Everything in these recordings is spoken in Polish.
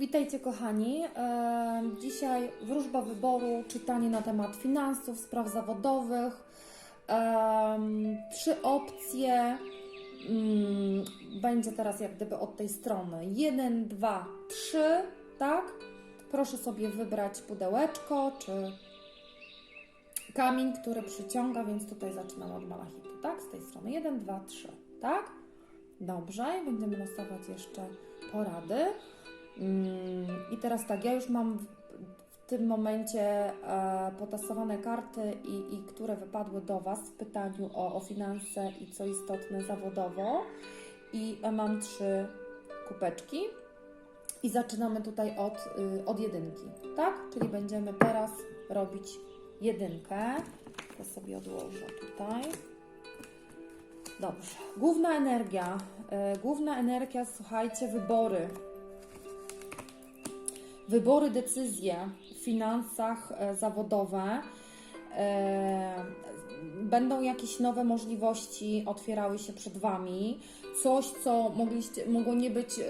Witajcie kochani. Dzisiaj wróżba wyboru, czytanie na temat finansów, spraw zawodowych. Trzy opcje. Mm, Będzie teraz jak gdyby od tej strony. Jeden, dwa, trzy, tak? Proszę sobie wybrać pudełeczko czy kamień, który przyciąga, więc tutaj zaczynamy od malachitu, tak? Z tej strony. Jeden, dwa, trzy, tak? Dobrze, i będziemy losować jeszcze porady. I teraz tak, ja już mam w, tym momencie e, potasowane karty, i, i które wypadły do Was w pytaniu o, o finanse i co istotne zawodowo. I e, mam trzy kubeczki. I zaczynamy tutaj od, y, od jedynki, tak? Czyli będziemy teraz robić jedynkę. To sobie odłożę tutaj. Dobrze. Główna energia. E, główna energia, słuchajcie, wybory. Wybory, decyzje w finansach e, zawodowe. E, będą jakieś nowe możliwości otwierały się przed Wami. Coś, co mogliście, mogło nie być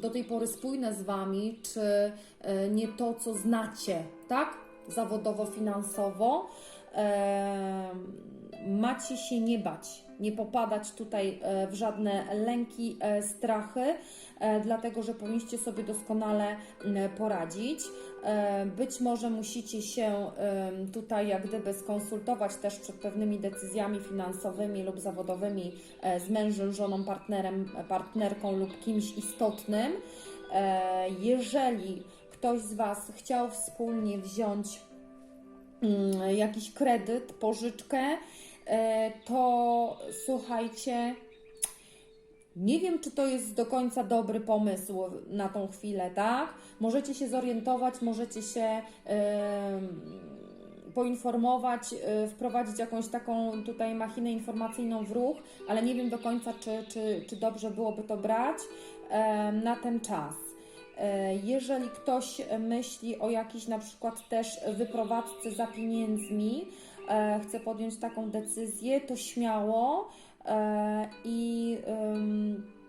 do tej pory spójne z Wami, czy e, nie to, co znacie, tak? Zawodowo, finansowo. Macie się nie bać, nie popadać tutaj e, w żadne lęki, e, strachy, e, dlatego że powinniście sobie doskonale poradzić. Być może musicie się tutaj jak gdyby skonsultować też przed pewnymi decyzjami finansowymi lub zawodowymi z mężem, żoną, partnerem, partnerką lub kimś istotnym. Jeżeli ktoś z Was chciał wspólnie wziąć jakiś kredyt, pożyczkę, to słuchajcie, nie wiem, czy to jest do końca dobry pomysł na tą chwilę, tak? Możecie się zorientować, możecie się em, poinformować, e, wprowadzić jakąś taką tutaj machinę informacyjną w ruch, ale nie wiem do końca, czy, czy, czy dobrze byłoby to brać em, na ten czas. E, Jeżeli ktoś myśli o jakiejś na przykład też wyprowadzce za pieniędzmi, e, chce podjąć taką decyzję, to śmiało e, i ym,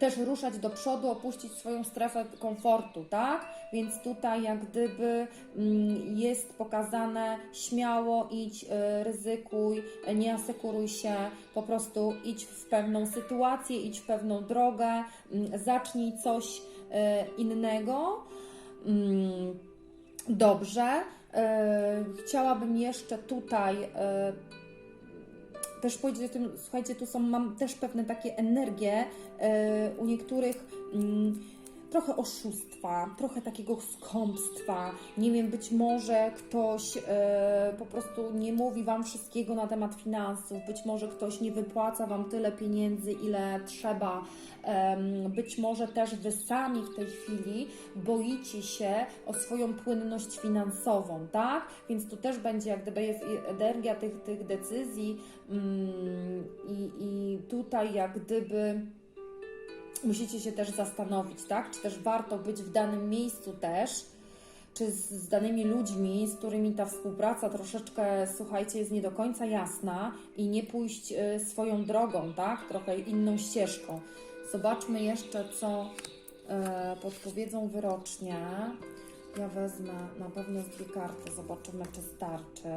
też ruszać do przodu, opuścić swoją strefę komfortu, tak? Więc tutaj jak gdyby mm, jest pokazane śmiało idź, e, ryzykuj, e, nie asekuruj się, po prostu idź w pewną sytuację, idź w pewną drogę, mm, zacznij coś e, innego. Mm, Dobrze. E, Chciałabym jeszcze tutaj e, też powiedzieć o tym, słuchajcie, tu są, mam też pewne takie energie e, u niektórych mm, trochę oszustwa, trochę takiego skąpstwa. Nie wiem, być może ktoś e, po prostu nie mówi Wam wszystkiego na temat finansów, być może ktoś nie wypłaca Wam tyle pieniędzy, ile trzeba. Być może też Wy sami w tej chwili boicie się o swoją płynność finansową, tak? Więc tu też będzie jak gdyby jest energia tych, tych decyzji mm, i, i tutaj jak gdyby musicie się też zastanowić, tak? Czy też warto być w danym miejscu też, czy z, z danymi ludźmi, z którymi ta współpraca troszeczkę, słuchajcie, jest nie do końca jasna i nie pójść y, swoją drogą, tak? Trochę inną ścieżką. Zobaczmy jeszcze, co e, podpowiedzą wyrocznie. Ja wezmę na pewno dwie karty, zobaczymy, czy starczy.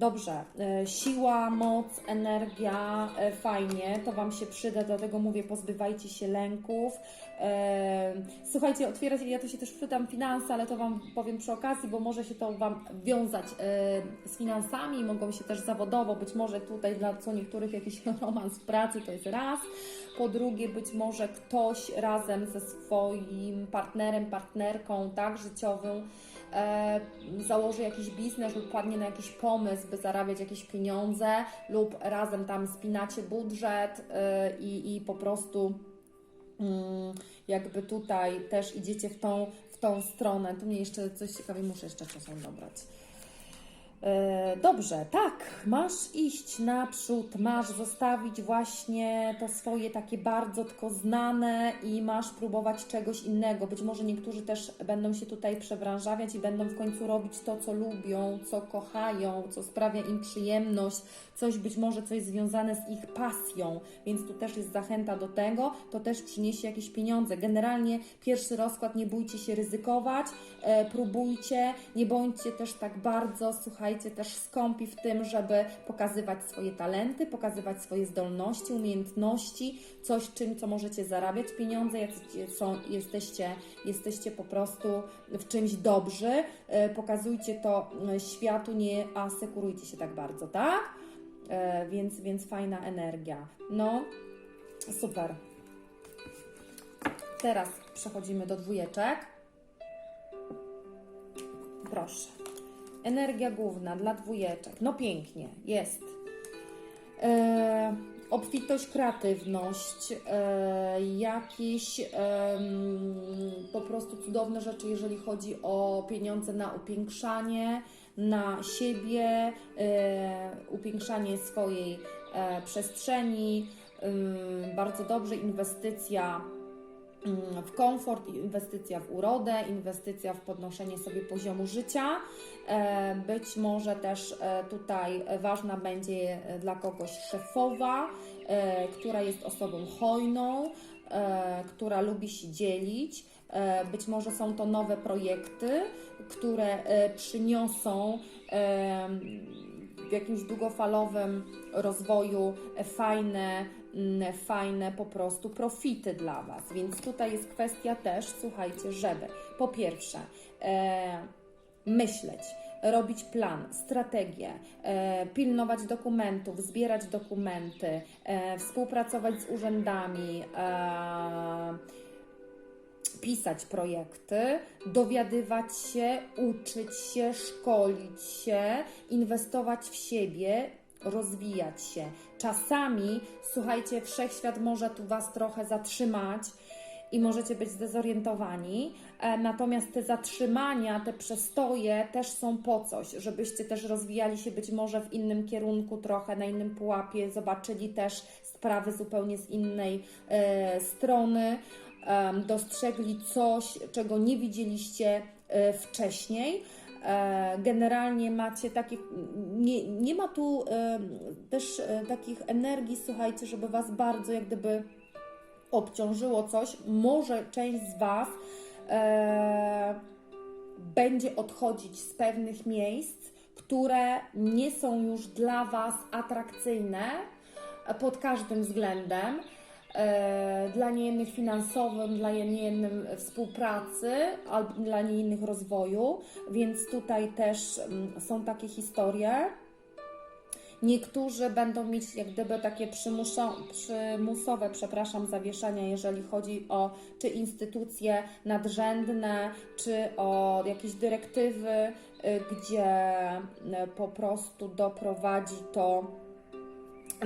Dobrze, e, siła, moc, energia, e, fajnie, to Wam się przyda, dlatego mówię, pozbywajcie się lęków. E, Słuchajcie, otwierać, ja tu się też pytam finanse, ale to Wam powiem przy okazji, bo może się to Wam wiązać z finansami, mogą się też zawodowo, być może tutaj dla co niektórych jakiś romans w pracy to jest raz. Po drugie, być może ktoś razem ze swoim partnerem, partnerką, tak, życiowym, założy jakiś biznes lub padnie na jakiś pomysł, by zarabiać jakieś pieniądze, lub razem tam spinacie budżet e, i, i po prostu mm, jakby tutaj też idziecie w tą, w tą stronę. Tu mnie jeszcze coś ciekawie, muszę jeszcze czasem dobrać. E, Dobrze, tak, masz iść naprzód, masz zostawić właśnie to swoje takie bardzo tylko znane i masz próbować czegoś innego. Być może niektórzy też będą się tutaj przebranżawiać i będą w końcu robić to, co lubią, co kochają, co sprawia im przyjemność, coś być może coś związane z ich pasją, więc tu też jest zachęta do tego, to też przyniesie jakieś pieniądze. Generalnie pierwszy rozkład, nie bójcie się ryzykować, e, próbujcie, nie bądźcie też tak bardzo, słuchajcie, też skąpi w tym, żeby pokazywać swoje talenty, pokazywać swoje zdolności, umiejętności, coś czym, co możecie zarabiać pieniądze, są, jesteście, jesteście po prostu w czymś dobrzy, e, pokazujcie to e, światu, nie asekurujcie się tak bardzo, tak? E, więc, więc fajna energia. No, super. Teraz przechodzimy do dwójeczek. Proszę. Energia główna dla dwójeczek. No pięknie, jest. E, obfitość, kreatywność, e, jakieś em, po prostu cudowne rzeczy, jeżeli chodzi o pieniądze na upiększanie, na siebie, e, upiększanie swojej e, przestrzeni. Ym, bardzo dobrze, inwestycja w komfort, inwestycja w urodę, inwestycja w podnoszenie sobie poziomu życia. E, Być może też e, tutaj ważna będzie e, dla kogoś szefowa, która jest osobą hojną, która lubi się dzielić. Być może są to nowe projekty, które przyniosą w jakimś długofalowym rozwoju fajne, mm, fajne po prostu profity dla Was. Więc tutaj jest kwestia też, słuchajcie, żeby po pierwsze e, myśleć, robić plan, strategię, e, pilnować dokumentów, zbierać dokumenty, e, współpracować z urzędami. E, pisać projekty, dowiadywać się, uczyć się, szkolić się, inwestować w siebie, rozwijać się. Czasami, słuchajcie, wszechświat może tu Was trochę zatrzymać i możecie być zdezorientowani. E, Natomiast te zatrzymania, te przestoje też są po coś, żebyście też rozwijali się być może w innym kierunku, trochę na innym pułapie, zobaczyli też sprawy zupełnie z innej e, strony, em, dostrzegli coś, czego nie widzieliście e, wcześniej. E, Generalnie macie takich, nie, nie ma tu e, też e, takich energii, słuchajcie, żeby Was bardzo jak gdyby obciążyło coś, może część z Was będzie odchodzić z pewnych miejsc, które nie są już dla Was atrakcyjne pod każdym względem. E, dla niejednych finansowym, dla niejednym współpracy, albo dla niejednych rozwoju, więc tutaj też mm, są takie historie. Niektórzy będą mieć jak gdyby takie przymusowe, przepraszam, zawieszenia, jeżeli chodzi o czy instytucje nadrzędne, czy o jakieś dyrektywy, y, gdzie y, po prostu doprowadzi to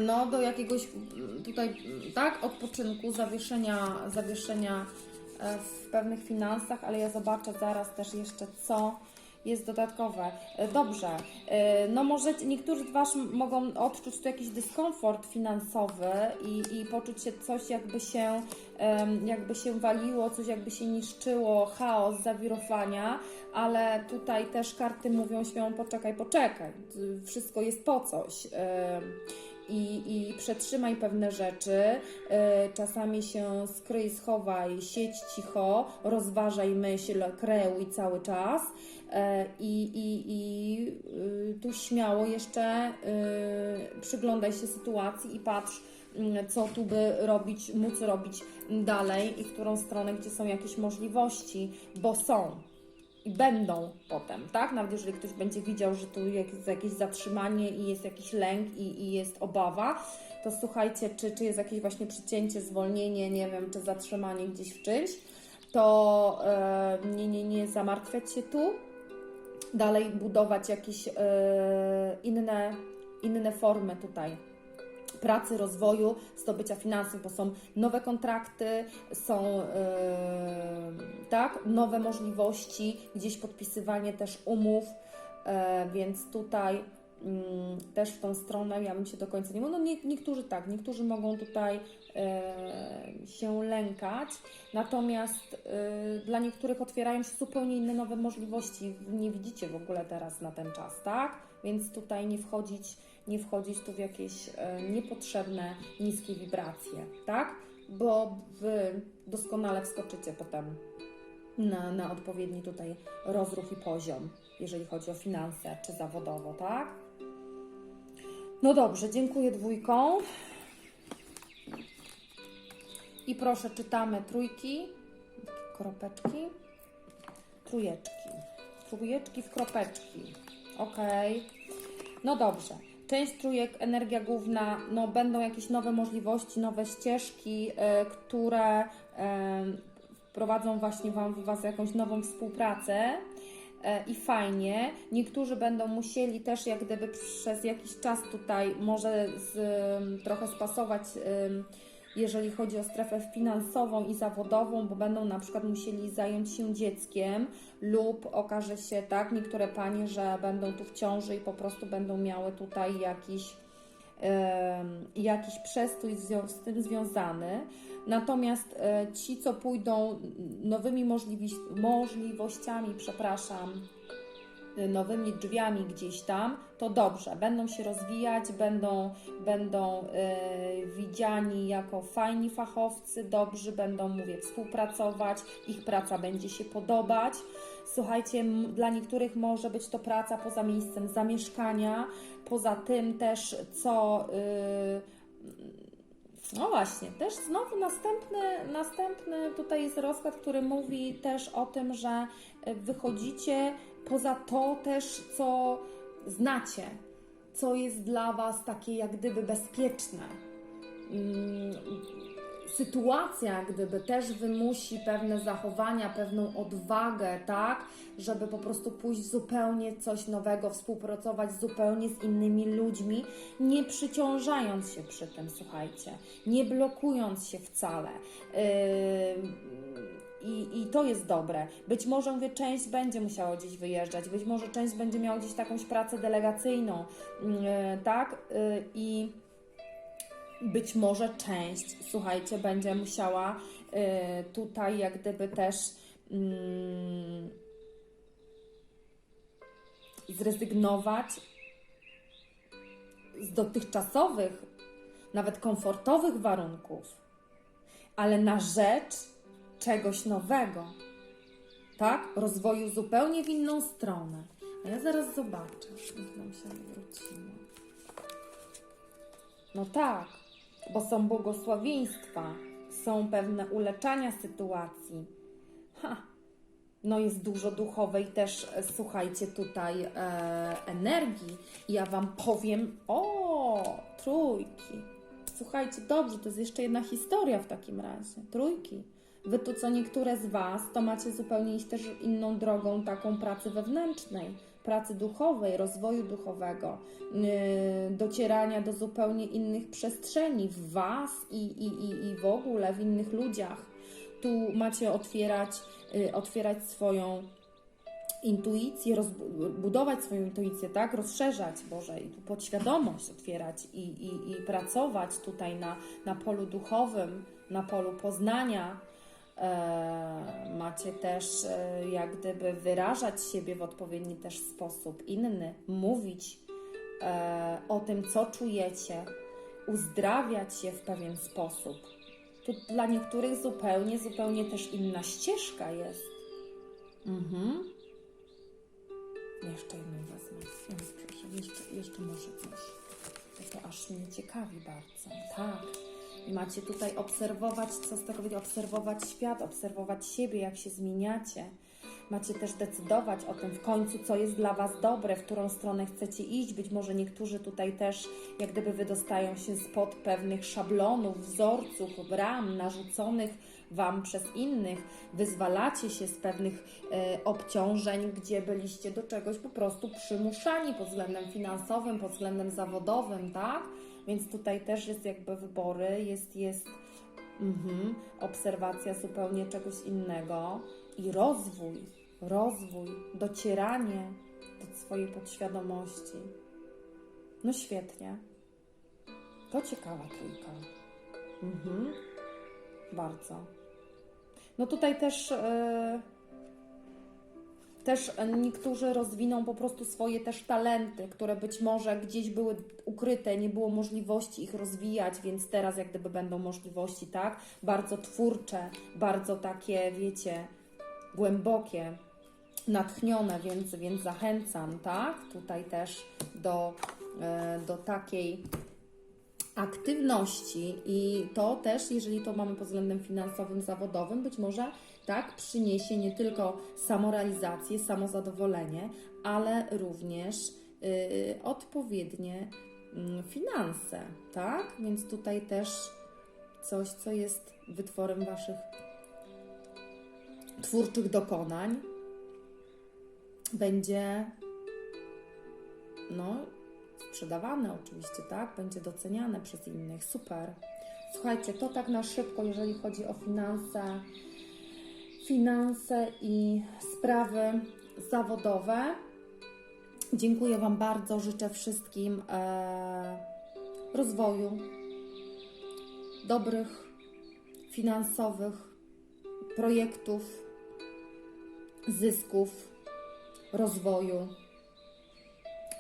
no, do jakiegoś mm, tutaj, mm, tak, odpoczynku, zawieszenia, zawieszenia e, w pewnych finansach, ale ja zobaczę zaraz też jeszcze, co jest dodatkowe. E, Dobrze, e, no może niektórzy z Was mogą odczuć tu jakiś dyskomfort finansowy i, i poczuć się coś jakby się, jakby się waliło, coś jakby się niszczyło, chaos, zawirowania, ale tutaj też karty mówią śmiało, poczekaj, poczekaj, wszystko jest po coś. I, i przetrzymaj pewne rzeczy. e, Czasami się skryj, schowaj, siedź cicho, rozważaj myśl, kreuj cały czas. E, I, i, i y, tu śmiało jeszcze y, przyglądaj się sytuacji i patrz, mm, co tu by robić, móc robić dalej i w którą stronę, gdzie są jakieś możliwości, bo są i będą potem, tak? Nawet jeżeli ktoś będzie widział, że tu jest jakieś zatrzymanie i jest jakiś lęk i, i jest obawa, to słuchajcie, czy, czy jest jakieś właśnie przycięcie, zwolnienie, nie wiem, czy zatrzymanie gdzieś w czymś, to e, nie, nie, nie zamartwiać się tu, dalej budować jakieś e, inne, inne formy tutaj pracy, rozwoju, zdobycia finansów, bo są nowe kontrakty, są e, tak, nowe możliwości, gdzieś podpisywanie też umów. e, więc tutaj mm, też w tą stronę ja bym się do końca nie no nie, niektórzy tak, niektórzy mogą tutaj się lękać, natomiast e, dla niektórych otwierają się zupełnie inne nowe możliwości, nie widzicie w ogóle teraz na ten czas, tak? Więc tutaj nie wchodzić, nie wchodzić tu w jakieś e, niepotrzebne, niskie wibracje, tak? Bo Wy doskonale wskoczycie potem na, na odpowiedni tutaj rozruch i poziom, jeżeli chodzi o finanse czy zawodowo, tak? No dobrze, dziękuję dwójką. I proszę, czytamy trójki, kropeczki, trójeczki, trójeczki w kropeczki. Ok. No dobrze. Część trójek, energia główna, no będą jakieś nowe możliwości, nowe ścieżki, e, które e, wprowadzą właśnie wam, w Was jakąś nową współpracę e, i fajnie. Niektórzy będą musieli też jak gdyby przez jakiś czas tutaj może z, trochę spasować, jeżeli chodzi o strefę finansową i zawodową, bo będą na przykład musieli zająć się dzieckiem lub okaże się tak, niektóre panie, że będą tu w ciąży i po prostu będą miały tutaj jakiś jakiś przestój z tym związany. Natomiast e, ci, co pójdą nowymi możliwościami, przepraszam, nowymi drzwiami gdzieś tam, to dobrze, będą się rozwijać, będą, będą e, widziani jako fajni fachowcy, dobrzy, będą, mówię, współpracować, ich praca będzie się podobać. Słuchajcie, dla niektórych może być to praca poza miejscem zamieszkania, poza tym też, co. y, no właśnie, też znowu następny, następny tutaj jest rozkład, który mówi też o tym, że y, wychodzicie poza to też, co znacie, co jest dla Was takie jak gdyby bezpieczne. Mm, Sytuacja jak gdyby też wymusi pewne zachowania, pewną odwagę, tak, żeby po prostu pójść zupełnie coś nowego, współpracować zupełnie z innymi ludźmi, nie przyciążając się przy tym, słuchajcie, nie blokując się wcale. Yy, i, I to jest dobre. Być może, mówię, część będzie musiała gdzieś wyjeżdżać, być może część będzie miała gdzieś jakąś pracę delegacyjną, yy, tak? Yy, I być może część, słuchajcie, będzie musiała yy, tutaj jak gdyby też mm, zrezygnować z dotychczasowych, nawet komfortowych warunków, ale na rzecz czegoś nowego, tak? Rozwoju zupełnie w inną stronę. A ja zaraz zobaczę, jak nam się wróciło. No tak, bo są błogosławieństwa, są pewne uleczania sytuacji. Ha, no jest dużo duchowej też, e, słuchajcie, tutaj e, energii. I ja Wam powiem, o, trójki. Słuchajcie, dobrze, to jest jeszcze jedna historia w takim razie. Trójki. Wy tu co niektóre z Was, to macie zupełnie iść też inną drogą taką pracy wewnętrznej, pracy duchowej, rozwoju duchowego, yy, docierania do zupełnie innych przestrzeni w Was i, i, i, i w ogóle w innych ludziach. Tu macie otwierać, yy, otwierać swoją intuicję, budować swoją intuicję, tak? Rozszerzać, Boże, i tu podświadomość otwierać i, i, i pracować tutaj na, na polu duchowym, na polu poznania. E, macie też e, jak gdyby wyrażać siebie w odpowiedni też sposób, inny, mówić e, o tym, co czujecie, uzdrawiać się w pewien sposób. Tu dla niektórych zupełnie, zupełnie też inna ścieżka jest. Mhm. Jeszcze jedną wezmę. Proszę, jeszcze, jeszcze może coś. Bo to aż mnie ciekawi bardzo. Tak. I macie tutaj obserwować, co z tego wyjdzie, obserwować świat, obserwować siebie, jak się zmieniacie. Macie też decydować o tym w końcu, co jest dla Was dobre, w którą stronę chcecie iść. Być może niektórzy tutaj też jak gdyby wydostają się spod pewnych szablonów, wzorców, ram narzuconych Wam przez innych. Wyzwalacie się z pewnych e, obciążeń, gdzie byliście do czegoś po prostu przymuszani pod względem finansowym, pod względem zawodowym, tak? Więc tutaj też jest jakby wybory, jest, jest mhm, obserwacja zupełnie czegoś innego i rozwój, rozwój, docieranie do swojej podświadomości. No świetnie. To ciekawa trójka. Mhm. Bardzo. No tutaj też. e, też niektórzy rozwiną po prostu swoje też talenty, które być może gdzieś były ukryte, nie było możliwości ich rozwijać, więc teraz jak gdyby będą możliwości, tak? Bardzo twórcze, bardzo takie, wiecie, głębokie, natchnione, więc, więc zachęcam, tak? Tutaj też do, e, do takiej aktywności i to też, jeżeli to mamy pod względem finansowym, zawodowym, być może tak przyniesie nie tylko samorealizację, samozadowolenie, ale również y, odpowiednie mm, finanse, tak? Więc tutaj też coś, co jest wytworem Waszych twórczych dokonań, będzie no, sprzedawane oczywiście, tak? Będzie doceniane przez innych. Super. Słuchajcie, to tak na szybko, jeżeli chodzi o finanse, finanse i sprawy zawodowe. Dziękuję Wam bardzo. Życzę wszystkim e, rozwoju, dobrych finansowych projektów, zysków, rozwoju.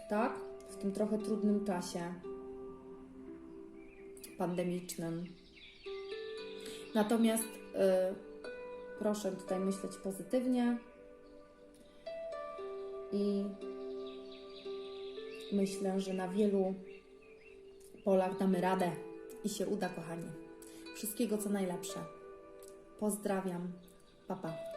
Tak? Tym trochę trudnym czasie pandemicznym. Natomiast y, proszę tutaj myśleć pozytywnie i myślę, że na wielu polach damy radę i się uda, kochani. Wszystkiego co najlepsze. Pozdrawiam. Pa, pa.